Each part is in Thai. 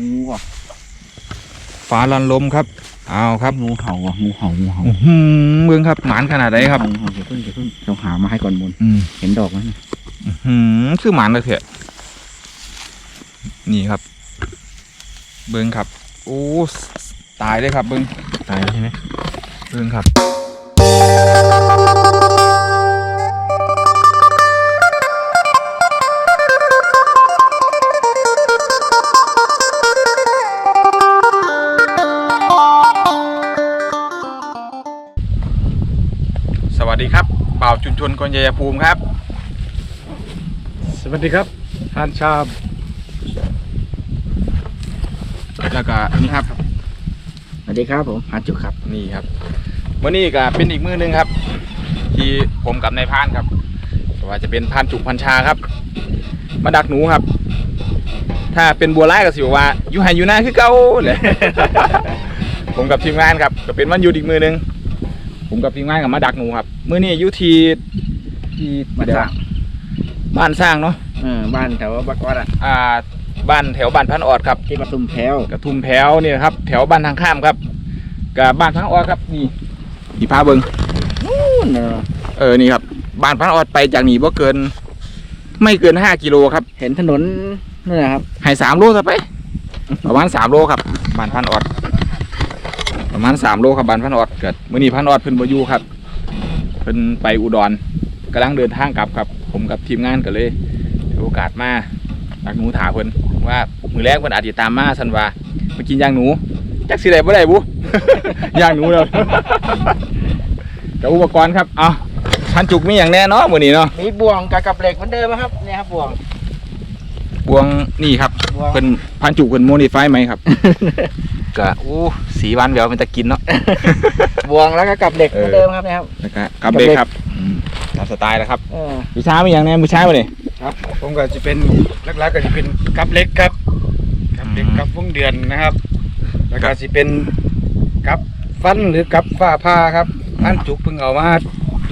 งูอะฟ้าลันลมครับเอาครับงูเห่าอะงูเห่างูเห่าอื้อหือเมืองครับหมานขนาดไหนครับงูเห่าเดี๋ยวเพิ่งเดี๋ยวเพิ่งเราหามาให้ก่อนบนอืมเห็นดอกไหมเนี่ยอื้อหือคือหมานเลยเถอะนี่ครับ เบิ้งครับ โอ้ ตายเลยครับ เบิ้งตายแล้วใช่ไหมเบิ้งครับ ครับเป่าวจุนชนคนยายภูมิครับ สวัสดีครับทานชาบแล้วก็นี่ครับ สวัสดีครับผมอาจุครับนี่ครับมื่อนี้ก็เป็นอีกมือหนึงครับ ที่ผมกับนายพรานครับก็ว่าจะเป็นพรานจุกพันชาครับ มาดักหนูครับ ถ้าเป็นบัวไล่ก็สิบอกว่าอยู่ไฮอยู่หน้าคือเก่าเลย ผมกับทีมงานครับก็เป็นวันหยุดอีกมือหนึง ผมกับทีมงานกับมาดักหนูครับมื่อนี้อยู่ที่ที่บ้านสร้างบ้านสร้างเนาะเออบ้านแถวบักวัดอะอ่า บ้านแถวบ้านพันออดครับที่ปทุมแพ้วกระทุ่มแถวเนี่ยครับ แถวบ้านทางข้ามครับกับบ้านพังออดครับนี่ที่พาเบิงนู่นเนอะเออนี่ครับ บ้านพันออดไปจากนี่บ่เกิน ไม่เกินห้ากิโลครับ เห็นถนนนี่นนะครับให้สามโลซะไปประมาณสามโลครับบ้านพันออด ประมาณสามโลครับบ้านพันออดเกิดมื่อนี้พันออดเพิ่นบ่อยู่ครับเพิ่นไปอุดรกำลังเดินทางกลับครับ ผมกับทีมงานก็เลยถือโอกาสมาดักหนูถาเพิ่นว่ามือแรกเพิ่นอาจจะตามมาสันว่ามากินย่างหนูจักสิได้บ่ได้บุ ย่างหนูแล้วกับอุปกรณ์ครับเอาพันจุกมีอย่างแน่เนาะมื้อนี้เนาะมีบ่วงกับกับเหล็กเหมือนเดิมนะครับเนี่ยครับบ่วง บวงนี่ครับบ่วง เพิ่นพันจุกเพิ่นโมดิฟายไหมครับ ก็อู้ สีหวานแหววมันจะกินเนาะบ่วงแล้วก็กับเหล็กเหมือนเดิมครับเนะครับแล้วก็กับเบรกครับอืมตามสไตล์แล้วครับเออ มือช้ามีอย่างแน่มือช้าบ่นี่ครับ ผมก็จะเป็นหลักๆก็จะเป็นกับเล็กครับกับเล็กอืม กับวงเดือนนะครับ แล้วก็จะเป็นกับฟันหรือกับฝ้าผ้าครับอันจุกเพิ่งเอามา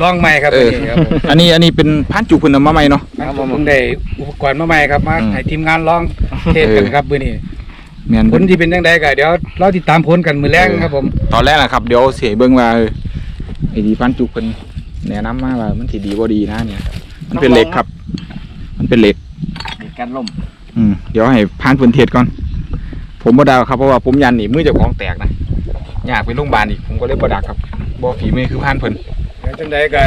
ลองใหม่ครับเอออันนี้ครับผมอันนี้อันนี้เป็นพันจุกเพิ่นเอามาใหม่เนาะอันจุกเพิ่งได้อุปกรณ์มาใหม่ครับมาอืมให้ทีมงานลองเทสกันครับมื้อนี้ แม่นผลที่เป็นจังไดก็เดี๋ยวเราติดตามผลกันมื้อแรงครับผม ตอนแรกนะครับเดี๋ยวเสียเบิ่งว่าเออไอ้ที่พันจุกเพิ่นแนะนำมาว่ามันสิดีบ่ดีนะเนี่ย มันเป็นเหล็กครับ มันเป็นเหล็กเหล็กกันล่มอืมเดี๋ยวให้พานเพิ่นเทศก่อน ผมบ่ดาวครับเพราะว่าผมยันนี่มือเจ้าของแตกนะอยากไปโรงพยาบาลอีกผมก็เลยบ่ดักครับบ่ฝีมือคือพานเพิ่นเดี๋ยวจังใดก็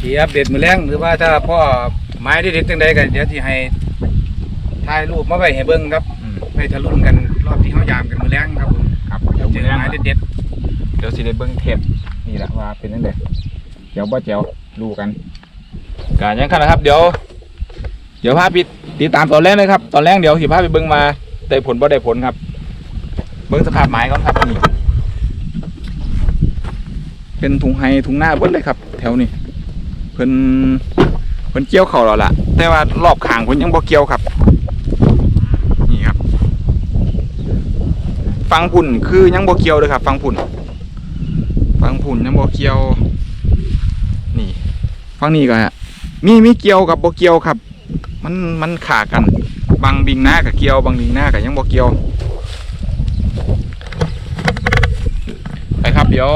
ที่อัปเดตมื้อแรงหรือว่าถ้าพ่อไม้ได้เด็ดจังใดก็เดี๋ยวที่ให้ถ่ายรูปมาไว้ให้เบิ่งครับอืม ไปทะลุนกันรอบที่เขายามกันมื้อแรงครับผมครับเดี๋ยวเจอไม้เด็ดเดี๋ยวสิได้เบิ่งเทปนี่แหละว่าเป็นจังไดเดี๋ยวบ่แจ๋วดูกันการยังคันนะครับ เดี๋ยว เดี๋ยวพาปิดติดตามตอนแรกเลยครับ ตอนแรกเดี๋ยวสิพาไปเบิ่งมาได้ผลบ่ได้ผลครับ เบิ่งสภาพไม้ก่อนครับนี่เป็นถุงไฮถุงหน้าเบิดเลยครับ แถวนี้เพิ่นเพิ่นเกี่ยวเข่าแล้วล่ะ แต่ว่ารอบข้างเพิ่นยังบ่เกี่ยวครับ นี่ครับ ฟังพุ่นคือยังบ่เกี่ยวเลยครับ ฟังพุ่นฟังพุ่นยังบ่เกี่ยว นี่ฟังนี่ก็มีมีเกี่ยวกับบ่เกี่ยวครับ มันมันขากัน บางบิงหน้ากับเกี่ยวบางบิงหน้ากับยังบ่เกี่ยวไปครับ เดี๋ยว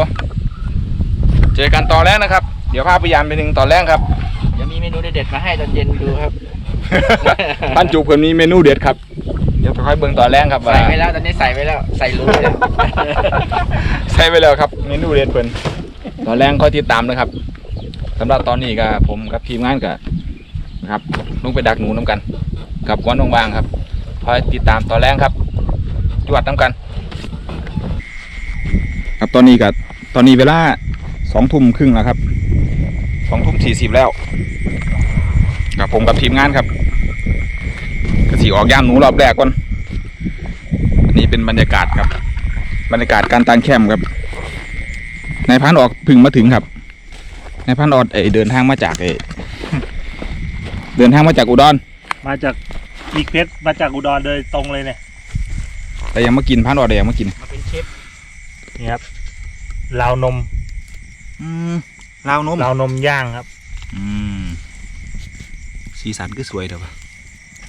เจอกันตอนแรกนะครับ เดี๋ยวพาไปยามไปหนึ่งตอนแรกครับเดี๋ยวมีเมนูเด็ดๆมาให้ตอนเย็นดูครับ ท่านจูเพิ่นมีเมนูเด็ดครับ เดี๋ยวค่อยๆเบิ่งตอนแรกครับว่าใส่ไว้แล้วตอนนี้ใส่ไว้แล้วใส่รู้เลยใช่ไปแล้วครับเมนูเด็ดเพิ่นตอนแรกค่อยติดตามนะครับสำหรับตอนนี้ก็ผมกับทีมงานก็นะครับลงไปดักหนูน้ำกัน กับวันว่างๆครับคอยติดตามตอนแรกครับจวดน้ำกัน ครับตอนนี้ก็ตอนนี้เวลาสองทุ่มครึ่งแล้วครับสองทุ่มสี่สิบแล้วกับผมกับทีมงานครับก็สี ออกย่ามหนูรอบแรกก่อนนนี้เป็นบรรยากาศครับ บรรยากาศการตั้งแคมป์ครับนายพันออกพึ่งมาถึงครับนายพันออกเอยเดินทางมาจากเอยเดินทางมาจากอุดร มาจากอีกเพชรมาจากอุดรโดยตรงเลยเนี่ยแต่ยังมากินพันออกแต่ยังมากินมาเป็นเชฟนี่ครับราวนมอืมลาวนมราวนมย่างครับ อืมสีสันก็สวยเถอะวะ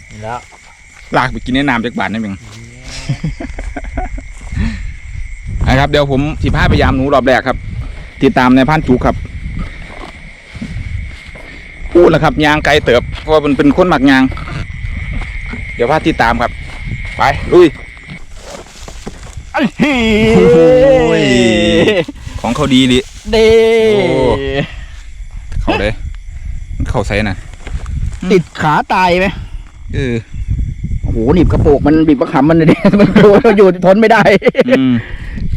นี่แล้ว ลากไปกินในน้ำจากบาทนั่นเองเนี่ยนะครับ เดี๋ยวผมสิพาไปยามหนูรอบแรกครับ ติดตามในพันจุกครับ พูดแล้วครับยางไกลเติบ เพราะว่ามันเป็นคนหมักยาง เดี๋ยวพาติดตามครับ ไปลุยโอ้ยของเขาดีดิเด้โอ้เขาเลยเขาใส่น่ะ ติดขาตายไหมเออ โอ้โหหนีบกระโปรงมันบีบกระขำมันเลยดิมันโดนอยู่ทนไม่ได้อืม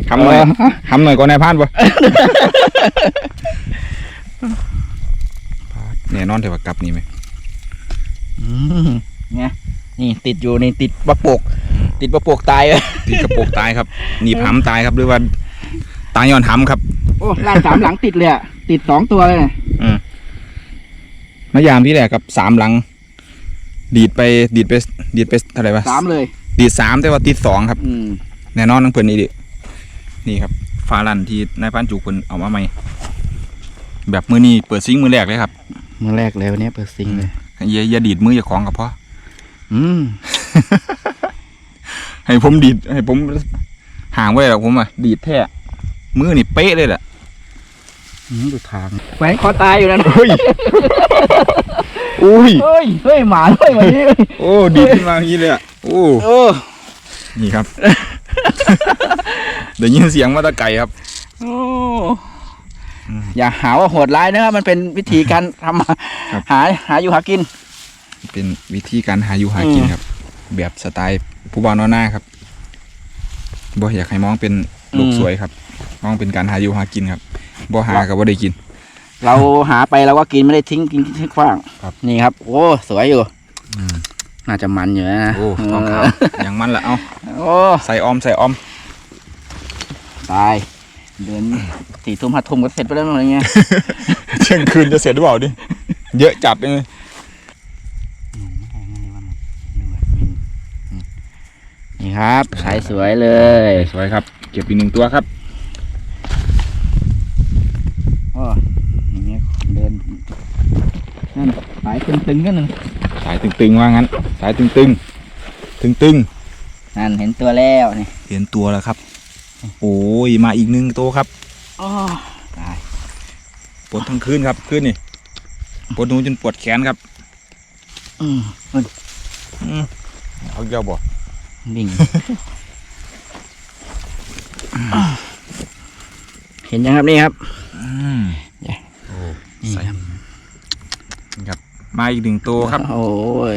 ทำหน่อยเออทำหน่อยก่อนนายพรานปะแน่นอนเถอะว่ากลับนี่ไหมอืมไงนี่ติดอยู่นี่ติดประปก ติดประปกตายเลยติดกระโปรงตายครับหนีบหำตายครับหรือว่าตายย้อนหำครับ โอ้ล่างสามหลังติดเลยอะติดสองตัวเลยนะอืมมายามที่แรกกับสามหลัง ดีดไปดีดไปดีดไปเท่าไหร่วะสามเลย ดีดสามแต่ว่าติดสองครับอืมแน่นอนทั้งเพิ่นนี่ดินี่ครับฟาลันที่นายพันจูเพิ่นเอามาใหม่แบบมือนี้เปิดซิงค์มือแรกเลยครับมือแรกเลยวันนี้เปิดซิงเลยอย่าอย่าดีดมืออย่าของกับพ่ออืมให้ผมดีดให้ผมห่างไว้หรอกผมอะดีดแท้มือนี่เป๊ะเลยแหละอืม ดูทางแขวนคอตายอยู่นั่นเฮ้ยอุ้ยเฮ้ยเฮ้ยหมาด้วยวันนี้โอ้ดีดขึ้นมาอย่างนี้เลยอะโอ้โอ้นี่ครับเดี๋ยวยินเสียงมาแตะไก่ครับโอ้อืมอย่าหาว่าโหดร้ายนะครับมันเป็นวิธีการทำครับหาหาอยู่หากิน เป็นวิธีการหาอยู่หากินอืมครับ แบบสไตล์ผู้บ่าวนอนหน้าครับบ่อยากให้มองเป็นโลกสวยครับ มองเป็นการหาอยู่หากินครับ บ่หากับบ่ได้กิน เราหาไปเราก็กินไม่ได้ทิ้งกินทิ้งขว้างครับนี่ครับ โอ้สวยอยู่อืมน่าจะมันอยู่นะโอ้ทองขาวอย่างมันละเอาโอ้ใส่ออมใส่ออมตายเดินสี่ทุ่มห้าทุ่มก็เสร็จไปแล้วอะไรเงี้ยเที่ยงคืนจะเสร็จหรือเปล่าดิเยอะจัดเลยนี่ครับสายสวยเลย สวยครับ เก็บอีกหนึ่งตัวครับ โอ้อย่างเงี้ยเดินนั่นสายตึงๆกันนึงสายตึงๆว่างั้น สายตึงๆตึงนั่นเห็นตัวแล้วนี่ๆเห็นตัวแล้วครับ โอ้ยมาอีกหนึ่งตัวครับโอ้ตายปวดทั้งคืนครับคืนนี่ปวดหูจนปวดแขนครับ อืมอืมเอาเยาบ่วิ่ง เห็นยังครับนี่ครับอืมเย้โอ้นี่ใส่ครับนี่ครับ มาอีกหนึ่งตัวครับ โอ้ย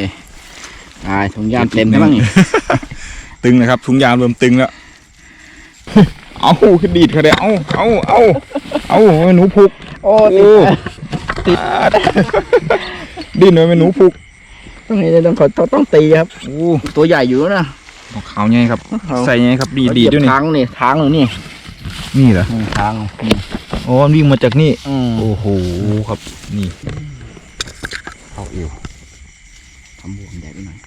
ตายถุงยางเต็มแล้วมั้งนี่ตึงนะครับถุงยางเริ่มตึงแล้วเอาขึ้นดีดเขาเลยเอาเอาเอาเอาหนูพุก โอ้โอ้ติดดิ้นเลยเป็นหนูพุกต้องนี่ต้องขอต้องต้องตีครับโอ้ตัวใหญ่อยู่นะของขาวไงครับเอาใส่ไงครับดีดดีดด้วยเหนี่บทางนี่ทางหรือนี่ นี่เหรออืมทางนี่อ๋อมันวิ่งมาจากนี่อืมโอ้โหครับ นี่เข้าเอวทำบวมใหญ่ไปหน่อย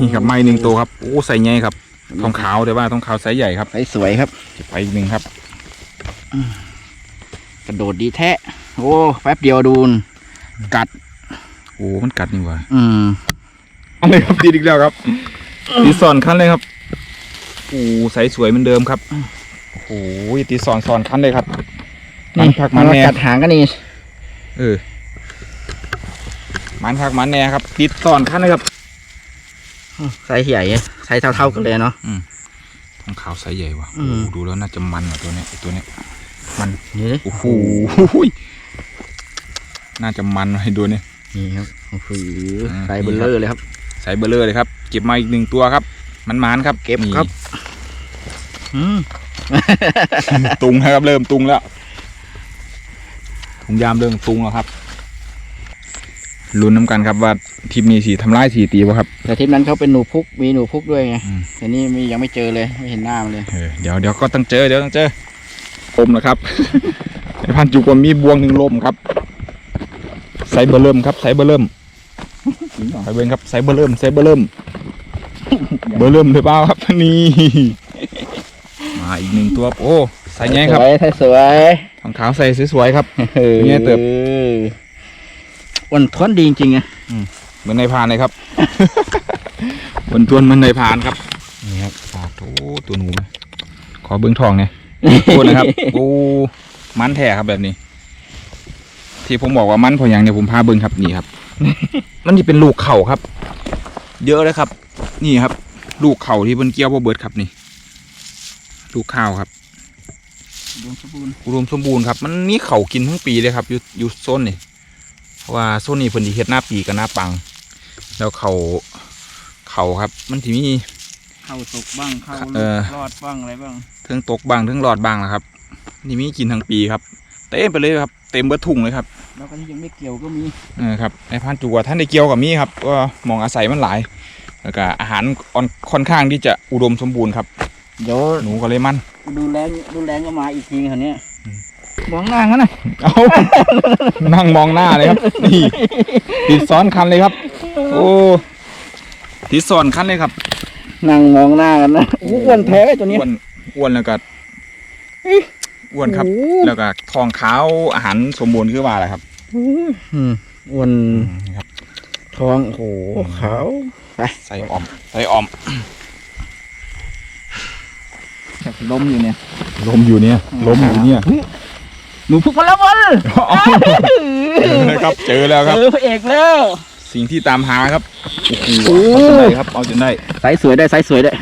นี่ครับไม้หนึ่งตัวครับโอ้ใส่ไงครับทองขาวแต่ว่าทองขาวไซส์ใหญ่ครับไซสวยครับจะไปอีกหนึ่งครับกระโดดดีแท้โอ้แป๊บเดียวดูนกัดโอ้มันกัดนี่หว่าอืมอะไรครับดีดอีกแล้วครับตีสอนคันเลยครับโอ้ใสสวยเหมือนเดิมครับโอ้โหตีสอนสอนคันเลยครับมันพักมันแน่กัดหางกันนี่เออมันพักมันแน่ครับติดสอนคันเลยครับไซส์ใหญ่ไซส์เท่าๆกันเลยเนาะทองขาวไซส์ใหญ่ว่ะอืโอ้มดูแล้วน่าจะมันอะตัวเนี้ยไอ้ตัวเนี้ยนี่ดิโอ้โหน่าจะมันให้ดูเนี่ย นี่ครับโอ้โหอ่าไซส์เบลเลอร์เลยครับ ใส่เบลเลอร์เลยครับ เก็บมาอีกหนึ่งตัวครับ มันมันๆครับเก็บนี่ครับ อืมตุงนะครับ เริ่มตุงแล้วถุงยามเริ่มตุงแล้วครับลุ้นน้ำกันครับว่าทีมนี้สีทำลายสีตีป่ะครับ แต่ทริปนั้นเขาเป็นหนูพุกมีหนูพุกด้วยไงอืม แต่นี่มียังไม่เจอเลยไม่เห็นหน้ามันเลย เออเดี๋ยวเดี๋ยวก็ต้องเจอเดี๋ยวต้องเจอลมนะครับ ไอ้พันจุกว่ามีบวงหนึ่งลมครับ ใส่เบอร์เริ่มครับใส่เบอร์เริ่มใส่เบอร์ครับใส่เบอร์เริ่มใส่เบอร์เริ่มเบอร์เริ่มหรือเปล่าครับนี่มาอีกหนึ่งตัวโอ้ไซส่ใหญ่ครับสวยใส่สวยทองขาวใส่สวยๆครับเออเป็นไงเติบวันท้อนดีจริงๆไงเหมือนในพรานเลยครับบนทวนเหมันในพรานครับนี่ครับปลาโถตัวหนูไหมขอเบิ้งทองเนี่ยตัวนะครับโอ้มันแท้ครับแบบนี้ ที่ผมบอกว่ามันเพออย่างเนี่ยผมพาเบิ้งครับนี่ครับ มันนี่เป็นลูกเข่าครับ เยอะเลยครับ นี่ครับ ลูกเข่าที่เพิ่นเกี่ยวบ่เบิดครับนี่ ลูกข้าวครับดวงสมบูรณ์อุดมสมบูรณ์ครับ มันมีเขากินทั้งปีเลยครับอยู่อยู่โซนนี่เพราะว่าโซนนี้เพิ่นสิเฮ็ดหน้าปีกับหน้าปัง แล้วเขาเขาครับ มันที่มีเข้าตกบ้างเข้าเออรอดบ้างอะไรบ้างเทิงตกบางเทิงรอดบางนะครับนี่มีกินทั้งปีครับ เต็มไปเลยครับเต็มเบิดถุงเลยครับแล้วก็ที่ยังไม่เกี่ยวก็มีเออครับในพันจูว่าท่านได้เกี่ยวกับมีครับก็มองอาศัยมันหลายแล้วก็อาหารอ่อนค่อนข้างที่จะอุดมสมบูรณ์ครับเดี๋ยวหนูก็เลยมันดูแลดูแลก็มาอีกทีคราวเนี้ยมองหน้างั้นนะเอานั่งมองหน้าเลยครับ นี่ติดซ้อนคันเลยครับ โอ้ติดซ้อนคันเลยครับ นั่งมองหน้ากันนะโอ้อ้วนแท้ตัวเนี้ยอ้วนอ้วนแล้วก็ อ้วนครับ โอ้แล้วก็ทองขาวอาหารสมบูรณ์คือว่าอะไรครับอืมอ้วนนี่ครับท้องโอ้โหขาวใส่ออมใส่ออมล้มอยู่เนี่ยลมอยู่เนี่ยลมอยู่เนี่ยหนูพุกมาแล้วบอลเจอแล้วครับเจอแล้วครับ เออพระเอกแล้ว สิ่งที่ตามหาครับโอ้โหโอ้ เอาจนได้ครับเอาจนได้ไซส์สวยได้ไซส์สวยได้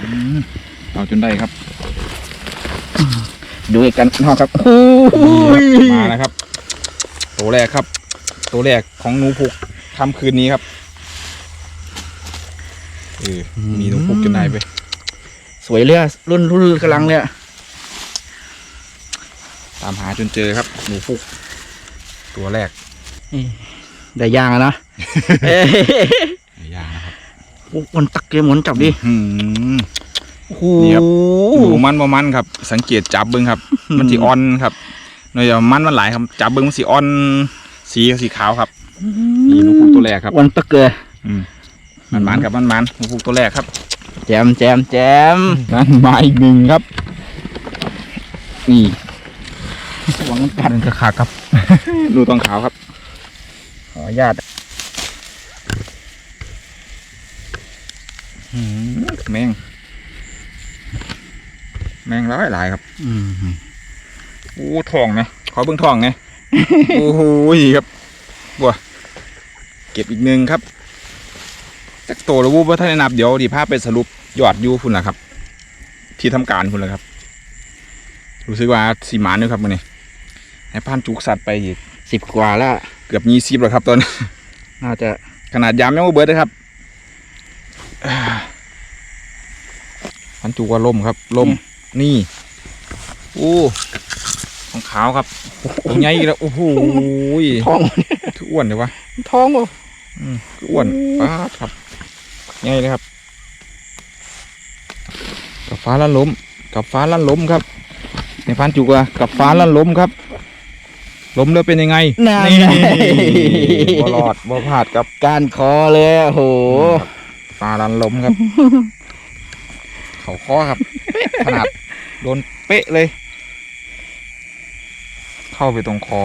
เอาจนได้ครับ ดูอีกกันนอกครับโอ้ยมาแล้วครับ ตัวแรกครับ ตัวแรกของหนูพุกทำคืนนี้ครับเออมีหนูพุกจนได้ไป สวยเลยอะรุ่นรุ่นกำลังเลยอะตามหาจนเจอครับ หนูพุกตัวแรกได้ย่างอะนะเอ้ยยากนะครับโอ้มันตักเกมหมุนจับดิอืม โอ้โหนี่ครับหนูมันบ่มันครับ สังเกตจับเบิ้งครับ มันสีอ่อนครับเนื่องจากมันมันหลายครับ จับเบิ้งมันสีอ่อน สีสีขาวครับนี่หนูพุกตัวแรกครับ วันตะเกยอืมมันมันครับมันมันหนูพุกตัวแรกครับ แจมแจมแจมนั่นมาอีกหนึ่งครับ นี่หวังกักันนกระขาครับ ดูตองขาวครับ ขออนุญาตแมง แมงร้ายหลายครับอืมโอ้ทองไงขอเบิ้งทองไงโอ้โหครับบัวเก็บอีกหนึ่งครับจักโตแล้ววูบว่าท่านได้นับเดี๋ยวดีภาพไปสรุปยอดอยูพุ่นละครับ ที่ทำการพุ่นละครับ รู้สึกว่าสีหมานด้วยครับมันนี่ให้พันจุกสัตว์ไปอีกสิบกว่าแล้วเกือบยี่สิบแล้วครับตอนนี้น่าจะขนาดยามยังไม่เบิดเลยครับอ่าพันจูว่าล่มครับล่ม นี่โอ้ของขาวครับตัวใหญ่อีกแล้วโอ้โหท้องคืออ้วนเลยวะท้องบ่คืออ้วนป้าดครับใหญ่เลยครับกับฟ้าลั่นล้มกับฟ้าลั่นล้มครับในพันจูว่ากับฟ้าลั่นล้มครับล้มแล้วเป็นยังไงน่านี่ไงบ่รอดบ่พลาดครับการคอเลยอะโหปลาลันล้มครับ เขาข้อครับขนาดโดนเป๊ะเลย เข้าไปตรงคอ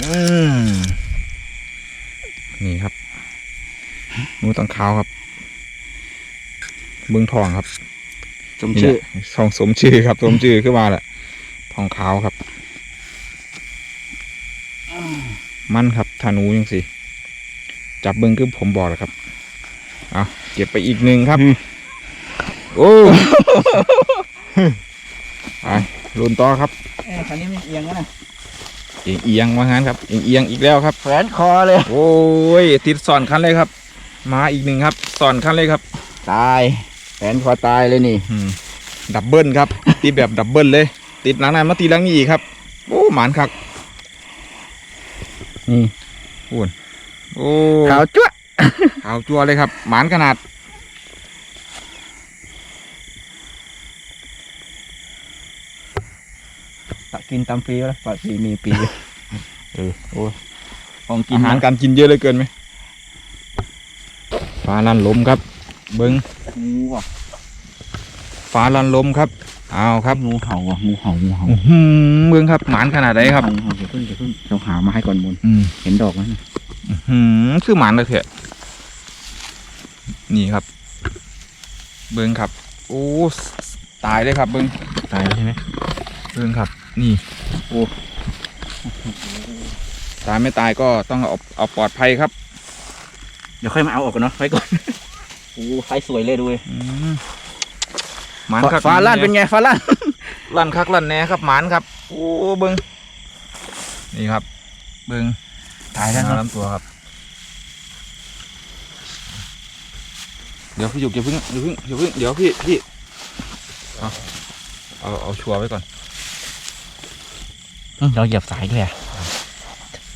อืมนี่ครับหนูตังขาวครับ เบื้องทองครับ สมชื่อนี่แหละทองสมชื่อครับ สมชื่อขึ้นมาแหละทองขาวครับ มันครับธนูยังสิ จับเบิ้งคือผมบอกแล้วครับ เอาเก็บไปอีกหนึ่งครับ โอ้ไปลุนต่อครับเอ้ยคันนี้มันเอียงแล้วนะเอียงเอียงว่างั้นครับเอียงเอียงอีกแล้วครับแขวนคอเลย โอ้ยติดสอนคันเลยครับ มาอีกหนึ่งครับสอนคันเลยครับ ตายแขวนคอตายเลยนี่อืมดับเบิลครับ ตีแบบดับเบิลเลย ติดหลังนั้นมาตีหลังนี้อีกครับ โอ้หมานคักนี่โอ้ขาวจ้วะขาวจัวเลยครับ หมานขนาด กกินตามฟรีแล้วปล่อยฟรีมีปีเออโอ้ของกินอาหารนะการกินเยอะเหลยเกินไหมฟ้าลั่นลมครับ เบิ้งงูว่ะฟ้าลั่นลมครับเอาครับงูเห่าอะงูเห่างูเห่าอื้อหือเบิ่งครับหมานขนาดไหนครับงูเห่าเดี๋ยวพึ่งเดี๋ยวพึ่งเราหามาให้ก่อนมูลอืม เห็นดอกไหมนะอื้อหือคือหมานเลยเถอะนี่ครับ เบิ่งครับ โอ้ ตายเลยครับ เบิ่งตายแล้วใช่ไหมเบิ่งครับ นี่โอ้ตายไม่ตายก็ต้องเอาเอาปลอดภัยครับ เดี๋ยวค่อยมาเอาออกกันเนาะไว้ก่อนโอ้ไฟสวยเลยดูเลยอืมหมานคักฟ้าลั่นเป็นไงฟ้าลั่นลั่นคักลั่นแหน่ครับหมานครับโอ้เบิ่งนี่ครับ เบิ่งตายแล้วครับลำตัวครับ เดี๋ยวพี่หยุกอย่าเพิ่งอย่าเพิ่งอย่าเพิ่งเดี๋ยวพี่พี่เอาเอาเอาชัวร์ไว้ก่อนอืม เราเหยียบสายด้วยอะ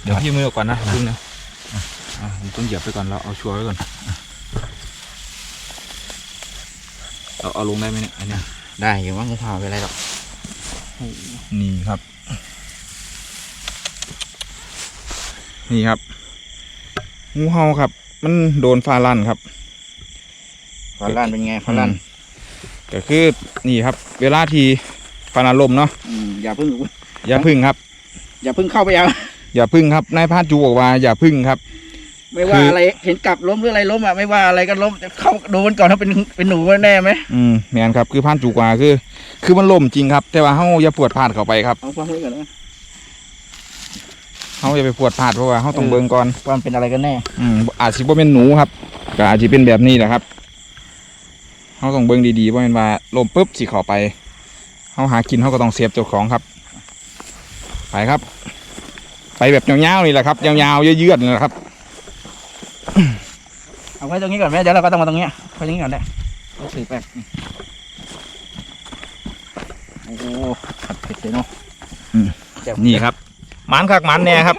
เดี๋ยวพี่มือก่อนนะพึ่งนะอะผมต้องเหยียบไปก่อนเราเอาชัวร์ไว้ก่อนเอาเอาลงได้ไหมเนี่ยอันเนี้ยได้อยู่ว่างูเห่าเป็นไรหรอกนี่ครับ นี่ครับ งูเห่าครับ มันโดนฟ้าลั่นครับฟ้าลั่นเป็นไงฟ้าลั่นก็คือนี่ครับ เวลาที่ฟ้าลั่นลมเนาะอืมอย่าเพิ่ง อย่าพึ่งครับ อย่าเพิ่งเข้าไปเอาอย่าพึ่งครับนายพรานจูบอกว่าอย่าพึ่งครับ ไม่ว่าคือออะไรเห็นกลับล้มหรืออะไรล้มอะไม่ว่าอะไรก็ล้มเข้าโดนก่อนถ้าเป็นเป็นหนูแน่ไหมอืมแมนครับคือพรานจูกว่าคือ คือมันล่มจริงครับ แต่ว่าเฮาอย่าปวดพลาดเข้าไปครับเอาฟังไว้ก่อนนะเฮาอย่าไปปวดพลาดเพราะว่าเฮาต้องเออเบิ่งก่อนว่ามันเป็นอะไรกันแน่ อืมอาจสิบ่เป็นหนูครับก็อาจสิเป็นแบบนี้แหละครับเฮาต้องเบิ่งดีๆว่าแม่นว่าลมปุ๊บสิเข้าไปเฮาหากินเฮาก็ต้องเซฟเจ้าของครับ ไปครับ ไปแบบยาวๆนี่แหละครับยาวๆเยืดๆนี่แหละครับ เอาไว้ตรงนี้ก่อนแม่เดี๋ยวเราก็ต้องมาตรงเนี้ยไว้ตรงนี้ก่อนได้เราถือแป๊บนี่โอ้โหขัดเผ็ดเลยเนาะอืมเดี๋ยวนี่ครับหมันคักหมันแน่ครับ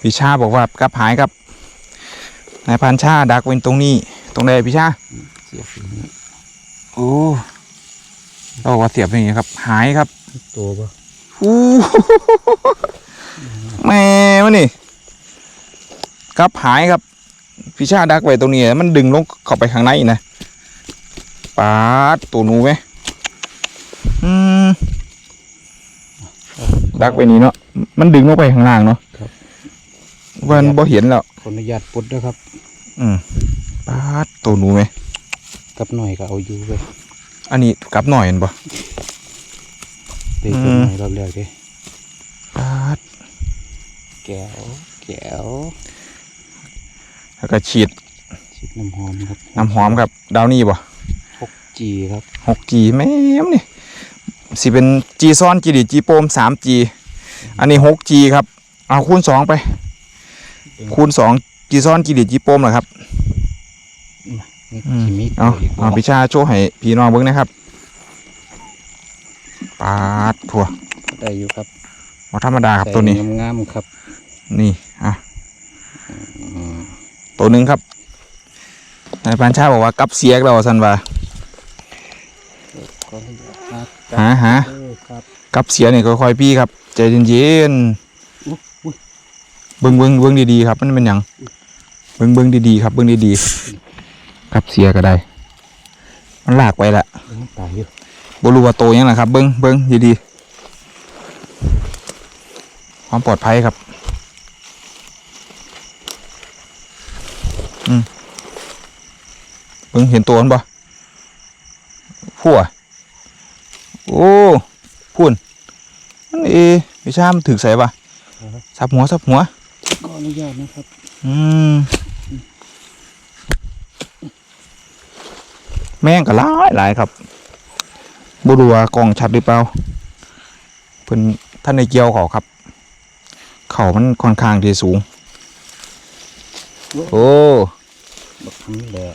พี่ชาบอกว่ากับหายครับนายพันชาดักไว้ตรงนี้ ตรงใดพี่ชาเสียบอย่างนี้โอ้ เราบอกว่าเสียบอย่างนี้ครับ หายครับตัวปะอู้แม่วะนี่กับหายครับพี่ชาดักไว้ตรงนี้มันดึงลงเข้าไปข้างในนะปาดตัวหนูไหมอืมดักไว้นี่เนาะมันดึงลงไปข้างล่างเนาะวันบ่เห็นแล้วขออนุญาตปลดด้วยครับ อืมปาดตัวหนูไหมกับหน่อยก็เอาอยู่ไป อันนี้กลับหน่อยเห็นปะเตะกับหน่อยรอบแรกเด้ปาดแก้วแก้วแล้วก็ฉีดชิดน้ำหอมครับน้ำหอมกับดาวนี่ปะจีครับหกจีแม่มนี่สิเป็นจีซ้อนจีดีจีโปมสามจีอันนี้หกจีครับ เอาคูณสองไป คูณสองจีซ้อนจีดีจีโปมเหรอครับ นี่อืมจิมีเอาตัวอีกเอาพิชาโชว์ให้พี่น้องเบิ้งนะครับปาดถั่วได้อยู่ครับมาธรรมดาครับตัวนี้งามๆครับ นี่อะอืมตัวหนึ่งครับนายพันชาบอกว่ากับเสียกเราสันว่าขออนุญาตครับหาหาเออครับกับเสียนี่ค่อยๆพี่ครับ ใจเย็นอุ๊ยอุ๊ยๆเบิ้งเบิ้งเบิ้งดีๆครับ มันเป็นหยังเบิ้งเบิ้งดีๆครับ เบิ้งดีๆ กับเสียก็ได้ มันลากไปละเดี๋ยวมันตายอยู่บรูว่าโตยังไงครับ เบิ้งเบิ้งดีๆความปลอดภัยครับอืมเบิ้งเห็นตัวมันปะพัวโอ้พุ่นมันเอวิชามนถึกใส่ปะสับหัวสับหัวขออนุญาตนะครับ อืม แม่งก็หลายหลายครับบรัวากล้องชัดหรือเปล่าเพิ่นท่านในเกี่ยวเขาครับ เขามันค่อนข้างที่สูง โอ้บักนี้แหละ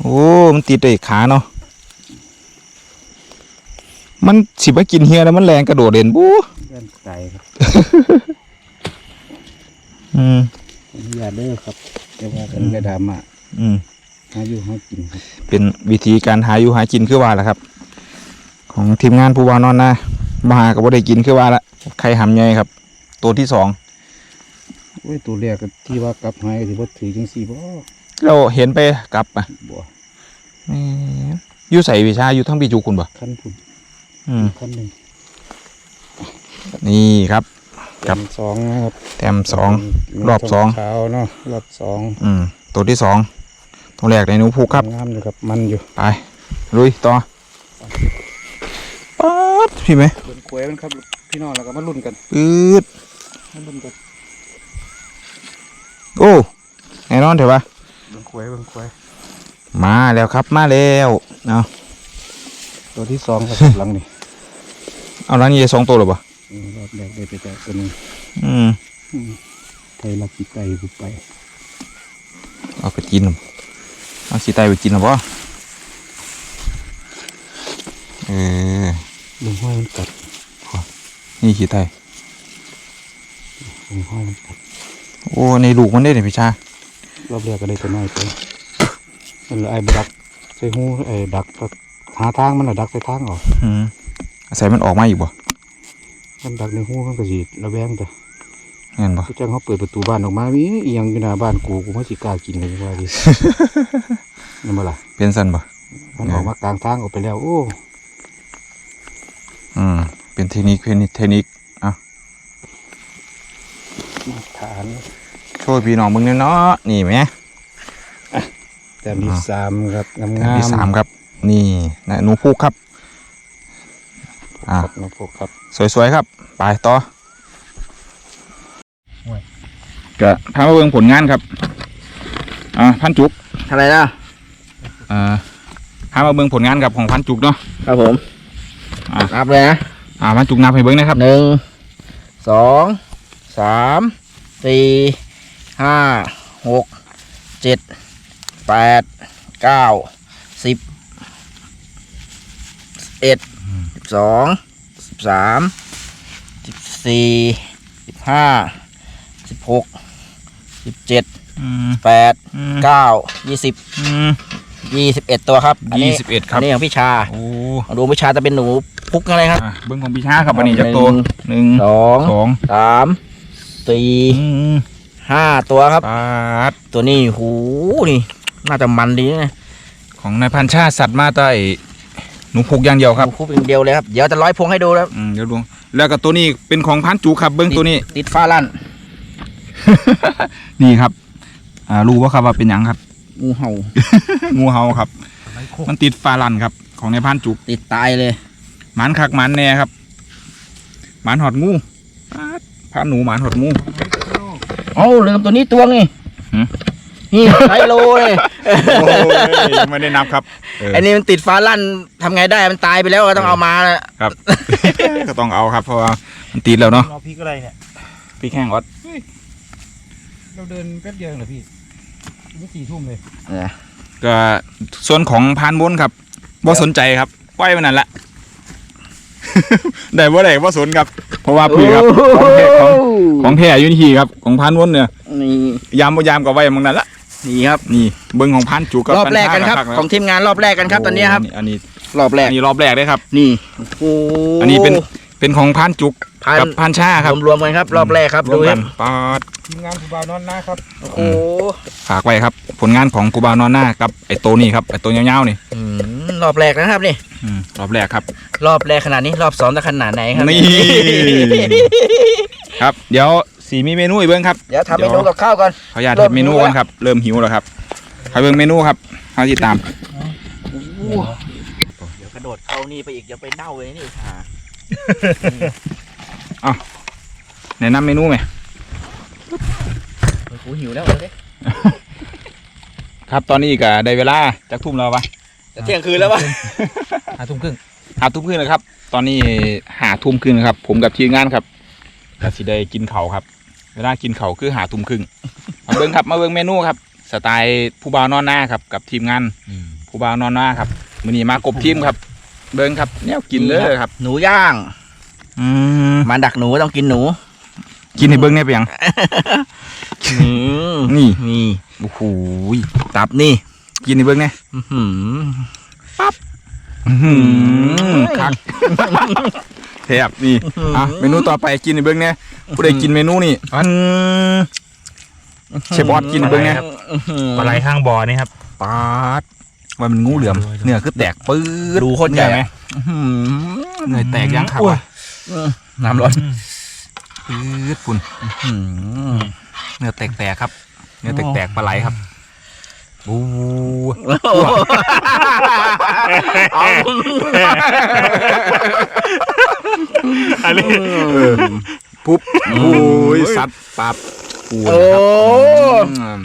โอ้ มันติดไอ้ขาเนาะมันสิไปกินเฮียแล้วมันแรงกระโดดเด่นบู๊ย่านตายครับอืมขออนุญาตเด้อครับแต่ว่าเป็นกระดามาอืม หาอยู่หากินครับเป็นวิธีการหาอยู่หากินคือว่าแหละครับ ของทีมงานผู้ว่านอนนะมาหากับว่าได้กินคือว่าละใครหำใหญ่ครับ ตัวที่สองโอ้ยตัวแรกก็ที่ว่ากลับหายก็สิบ่ถือจังซี่บ่เราเห็นไปกลับอะบ่แหมอยู่ใส่วิชาอยู่ทั้งปีจูคุณบ่ขั้นผุนอืมขั้นหนึ่งนี่ครับครับสองนะครับแต้มสองรอบสองเช้าเนาะรอบสองอืมตัวที่สอง ตัวแรกในหนูผูกครับงามอยู่ครับมันอยู่ไปลุยต่อป๊าดพี่ไหมเป็นกล้วยมันครับพี่น้องแล้วก็มาลุ้นกันปื๊ดมาลุ้นกันโอ้แน่นอนเถอะปะเป็นกล้วยเป็นกล้วยมาแล้วครับมาแล้วเอาตัวที่สองครับหลังนี่เอาแล้วนี่จะสองตัวหรือเปล่าอืมรอบแรกได้ไปแต่ตัวหนึงอืมอืมไทยลักกี้ไก่บุกไปเอาไปกิน เอาสีไตไปกินหรอปะเออลุงห้อยมันกัดนี่ขี้ไตลุงห้อยมันกัดโอ้ในลูกมันได้เนี่ยพี่ชารอบแรกก็ได้ตัวน้อยไปมันเลยไอ้บดักใส่หูไอ้ดักก็หาทางมันละดักใส่ทางออกอืมอาศัยมันออกมาอีกบ่มันดักในหูมันก็สิระแวงแต่ เห็นบ่ก็จังเขาเปิดประตูบ้านออกมามีอีหยังอยู่หน้าบ้านกูกูไม่สิกล้ากินเลยว่าดินั่นบ่ล่ะเป็นสันบ่มันออกมากลางทางออกไปแล้ว โอ้อืมเป็นเทคนิคเป็นเทคนิคมาฐานช่วยพี่น้องมึงเนาะนี่ไหมแต่มีอ่าสามครับงามอันๆที่สามครับ นี่นะหนูพูกครับ อ่าครับน้องพวกครับ สวยๆครับ ไปต่อ ก็พามาเบิ่งผลงานครับ อ่าพันจุกทำอะไรนะอ่าพามาเบิ่งผลงานกับของพันจุกเนาะ ครับผมอะ นับเลยนะอ่าพันจุกนับให้เบิ่งนะครับหนึ่งสองสามสี่ห้าหกเจ็ดแปดเก้าสิบสิบเอ็ดสิบสองสิบสามสิบสี่สิบห้าสิบหก สิบเจ็ดอืมแปดอืมเก้ายี่สิบอืม ยี่สิบเอ็ดตัวครับอันนี้ยี่สิบเอ็ดครับอันนี้ของพี่ชาโอ้ของดูพี่ชาจะเป็นหนูพุกอะไรครับ อะเบิ่งของพี่ช้าครับอันนี้จักตัวหนึ่งสองสองสามสี่อืมห้าตัวครับ ปาดตัวนี้หูนี่ น่าจะมันดีนะของนายพันชาติสัตว์มาใต้หนูผูกอย่างเดียวครับคู่เป็นเดียวเลยครับ เดี๋ยวจะร้อยพวงให้ดูแล้วอืมเดี๋ยวดูแล้วก็ตัวนี้เป็นของพันจุกครับเบิ้งตัวนี้ ติดฟ้าลั่น นี่ครับ อ่ารู้ว่าครับว่าเป็นหยังครับ งูเห่างูเห่าครับ มันติดฟาลันครับ ของนายพันจุกติดตายเลย หมันคักหมันแน่ครับหมันหอดงูปาดพาหนูหมันหอดงู เอ้าลืมตัวนี้ตัวนี่หืม นี่ไฮโลเลยโอ้ยยังไม่ได้นับครับเออ ไอ้นี่มันติดฟ้าลั่นทำไงได้มันตายไปแล้วก็ต้องเอามานะครับ ก็ต้องเอาครับเพราะว่ามันติดแล้วเนาะรอพริกอะไรเนี่ย พี่แข้งออด เราเดินแป๊บเดียวเหรอพี่ไม่สี่ทุ่มเลยก็ส่วนของพานบนครับว่าสนใจครับปล่อยมันนั่นแหละ ได้บ่ได้ว่าสนครับ เพราะว่าพี่ครับของแท้ของของแท้อยูนิทีครับของพานบนเนี่ยนี่ยามบ่ยามก็ไว้หมองนั้นละนี่ครับนี่เบิ้งของพานจุกกับรอบแรกกันครับพันชาของทีมงานรอบแรกกันครับ ตอนนี้ครับโอันนี้รอบแรกอันนี้รอบแรกเลยครับ นี่โอ้อันนี้เป็น เป็นของพานจุกพัน กับพานชาครับรวมๆกันครับ รอบแรกครับรดูวมคกัรับนปาดทีมงานผู้บ่าวนอนนะครับ โอ้โหฝากไว้ครับ ผลงานของกูบาวนอนหน้ากับไอ้ตัวนี้ครับไอ้ตัวยาวๆนี่อืมรอบแรกนะครับนี่ อืมรอบแรกครับ รอบแรกขนาดนี้รอบสองจะขนาดไหนครับนี่ ครับเดี๋ยวสีมีเมนูอีกเบิ้งครับเดี๋ยวทำเมนูกับข้าวก่อน ขออนุญาตเริ่มทำเมนูหิวแล้วก่อนครับ เริ่มหิวแล้วครับขอเบิ้งเมนูครับเอาติดตาม เดี๋ยวกระโดดเข้านี่ไปอีกเดี๋ยวไปเน่าเลยนี่ อ่าแนะนำเมนูไหมกูหิวแล้วเลยครับตอนนี้ก็ได้เวลาจากทุ่มแล้วปะจะเที่ยงคืนแล้ววะห้าทุ่มครึ่งหาทุ่มครึ่งแล้วครับ ตอนนี้หาทุ่มครึ่งครับ ผมกับทีมงานครับก็สิได้กินเขาวครับ เวลากินเขาวคือหาทุ่มครึ่งมาเบิ้งครับมาเบิ้งเมนูครับ สไตล์ผู้บ่าวนอนหน้าครับ กับทีมงานผู้บ่าวนอนหน้าครับมื้อนี้มากบทีมครับ เบิ้งครับแนวกินเลยครับ หนูย่าง อืมมาดักหนูต้องกินหนู กินให้เบิ้งได้เปียงอืมนี่นี่โอ้โหตับนี่กินให้เบิ้งแน่อื้อหืออื้อหือคักแทบนี่อะเมนูต่อไปกินให้เบิ้งแน่ผู้ใดกินเมนูนี่อืมเชฟบอสกินเบิ่งแน่อื้อหือปลาไหลข้างบ่อนี่ครับปาด ว่ามันงูเหลือมเนื้อคือแตกปื๊ดดูโคตรใหญ่เอไหมอื้อหือเนื้อแตกยังครับอุ้ว่ะอืมน้ำร้อนปื๊ดปุ่นอื้อหือเนื้อแตกๆครับ เนื้อแตกๆปลาไหลครับบูเอาอันนี้ปุ๊บโอ้ยสัตว์ปับปูนโอ้ครับ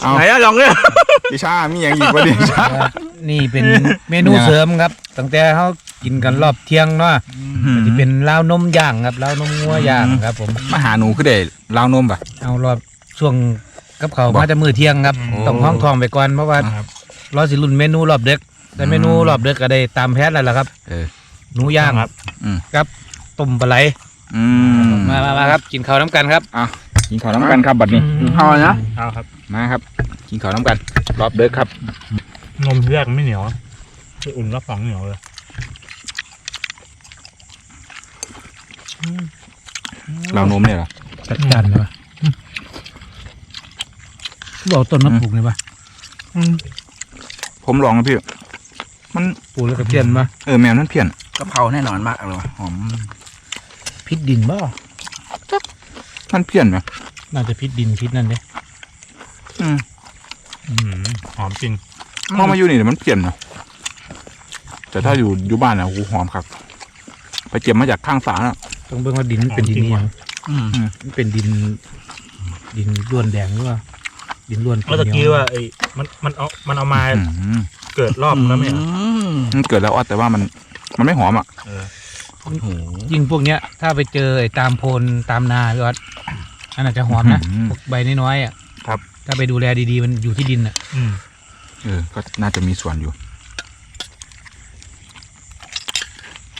เอาไหนอะลองเนี่ยพี่ชามีอย่างอีกวะดิชา นี่เป็นเมนูเสริมครับ ตั้งแต่เขากินกันรอบเที่ยงเนาะจะเป็นล้าวนมย่างครับล้าวนมงัวย่างครับ ผม มาหาหนูคือเด็ลาวนมปะเอารอบช่วงกับเขาวบอกมาจะมือเที่ยงครับโอ้ต้องห้องทองไปก่อนเพราะว่าครับ รอสิรุ่นเมนูรอบเด็ก แต่เมนูอืมรอบเด็กก็ได้ตามแพทย์แล้วล่ะครับ เออ หนูย่างครับกับต้มปลาไหลอืมมามามาครับ กินข้าวน้ำกันครับกินข้าวน้ำกันครับบัดนี้ เอานะ เอาครับ มาครับ กินข้าวน้ำกัน รอบเด้อครับ นมแรกไม่เหนียวที่อุ่นแล้วฝังเหนียวเลยลาวนมเนี่ยเหรอจัดจานเลยปะบอกต้นมะปลูกเลยปะผมลองนะพี่ มันปลูกแล้วก็เพี้ยนปะเออแมวนั่นเพี้ยนกะเพราแน่นอนมากเลยว่ะหอมพิษดินบ่มันเพี้ยนไหมน่าจะพิษดินพิษนั่นเด้อืม อืมหอมจริงพอมาอยู่นี่เดี๋ยวมันเพี้ยนเนาะแต่ถ้าอยู่อยู่บ้านอะกูหอมครับไปเก็บมาจากข้างฝาน่ะต้องเบิ่งว่าดินมันเป็นดินอิหยังอืมมันเป็นดิน ดินล้วนแดงหรือว่าดินล้วนเมื่อตะกี้ว่าไอ้มันมันเอามันเอามาอืมเกิดรอบแล้วไม่เหรอมมันเกิดแล้วออดแต่ว่ามัน มันไม่หอมอะเออโอ้โหยิ่งพวกเนี้ย ถ้าไปเจอไอ้ตามโพนตามนาพี่วัดอันอาจจะหอมนะอืมพวกใบน้อยๆอะครับ ถ้าไปดูแลดีๆ มันอยู่ที่ดินอะ อืมเออ ก็น่าจะมีส่วนอยู่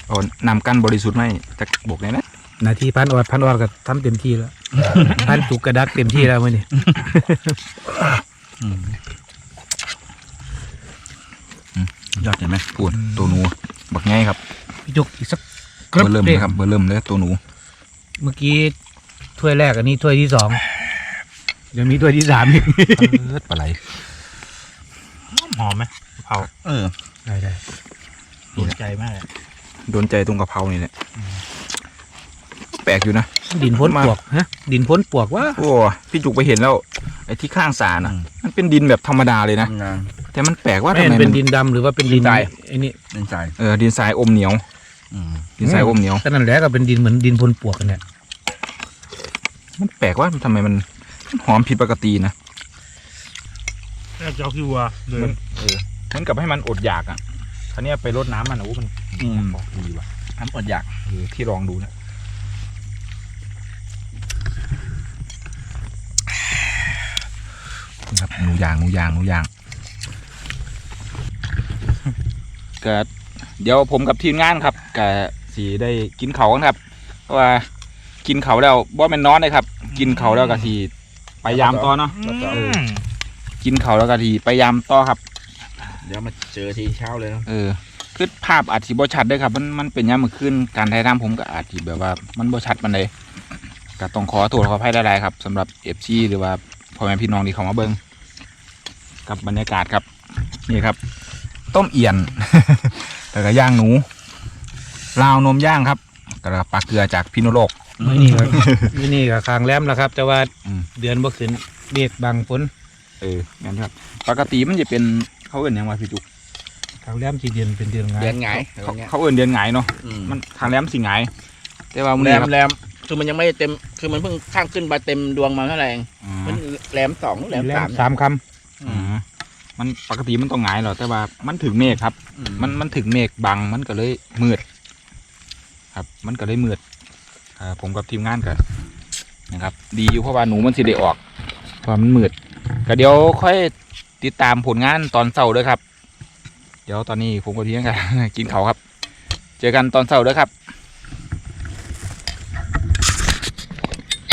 เอานำกั้นบริสุทธิ์ไหมจะบวกเลยนะนาทีพันออดพันออดก็ทำเต็มที่แล้ว พันจุกกระดักเต็มที่แล้วมื่อนี้ยอดเห็นไหมปวดตัวหนู บักง่ายครับพี่จุกอีกสักเบอร์เริ่มเลยครับเบอร์เริ่มเลยตัวหนู เมื่อกี้ถ้วยแรกอันนี้ถ้วยที่สอง เดี๋ยวมีถ้วยที่สามอีกเลือดปลาไหลหอมไหมกะเพราเออ ได้ได้โดนใจมากเลยโดนใจตรงกะเพรานี่แหละแปลกอยู่นะ ดินพ้นมาปวกฮะ ดินพ้นปวกว่าโอ้พี่จุกไปเห็นแล้ว ไอ้ที่ข้างสารอะ มันเป็นดินแบบธรรมดาเลยนะทำงานแต่มันแปลกว่าไม่ทำไมเห็นเป็นมันดินดำหรือว่าเป็นดินดินทรายไอ้นี่เป็นใจเออดินทรายอมเหนียวอืมดินทรายอมเหนียวก็นั่นแหละก็เป็นดินเหมือนดินพ้นปวกกันเนี่ยมันแปลกว่าทำไมมัน หอมผิดปกตินะแค่เจ้าพี่วัวเลยมันเออเหมือนกับให้มันอดอยากอะคราวเนี้ยไปรดน้ำมันโอ้มันอืม บอกดีว่ะทำอดอยากเออที่ลองดูนะนี่ครับหนูยางหนูยางหนูยางก็เดี๋ยวผมกับทีมงานครับก็สีได้กินเขาวกันครับ เพราะว่ากินเขาวแล้วบ่แม่นนอนเลยครับ กินเขาวแล้วก็ที ไปยามต่อเนาะอืมกินเขาวแล้วก็ทีไปยามต่อครับ เดี๋ยวมาเจอทีเช้าเลยนะเออคือภาพอาจสิบ่ชัดเด้วยครับ มันมันเป็นยามมื้อคืนการถ่ายทำผมก็อาจสิแบบว่า มันบ่ชัดปานใดก็ต้องขอโทษขออภัยหลายๆครับสำหรับ FC หรือว่าพ่อแม่พี่น้องที่เข้ามาเบิ่งกับบรรยากาศครับ นี่ครับ ต้มเอี่ยน แล้วก็ย่างหนูลาวนมย่างครับกระปลาเกลือจากพิโนโลก ไม่นี่ครับไม่นี่ก็คางแหลมแล้วครับ แต่ว่าอืม เดือนบ่ขึ้นเมฆบางฝนเอองั้นครับ ปกติมันจะเป็นเขาเอิ้นหยังว่าพี่จุกคางแหลมที่เดือนเป็นเดือนงาเดืยอนไงายเขาเขาเอิ้นเดือนหงายเนาะอืมมันทางแหลมสิหงาย แต่ว่ามื้อแรนี้มครับแรมคือมันยังไม่เต็ม คือมันเพิ่งข้างขึ้นมาเต็มดวงมาเท่าไหร่เองอ๋อมันแรมสองแรมแหลสามมสามคอืมมันปกติมันต้องหงายหรอกแต่ว่ามันถึงเมฆครับ อืมันมันถึงเมฆบังมันก็เลยมืด ครับ มันก็เลยมืดอ่า ผมกับทีมงานกันนะครับ ดีอยู่เพราะว่าหนูมันสิได้ออกความันมืดก็เดี๋ยวค่อยติดตามผลงานตอนเสาร์ด้วยครับ เดี๋ยวตอนนี้ผมกับทีมงานกินเขาครับ เจอกันตอนเสาร์ด้วยครับ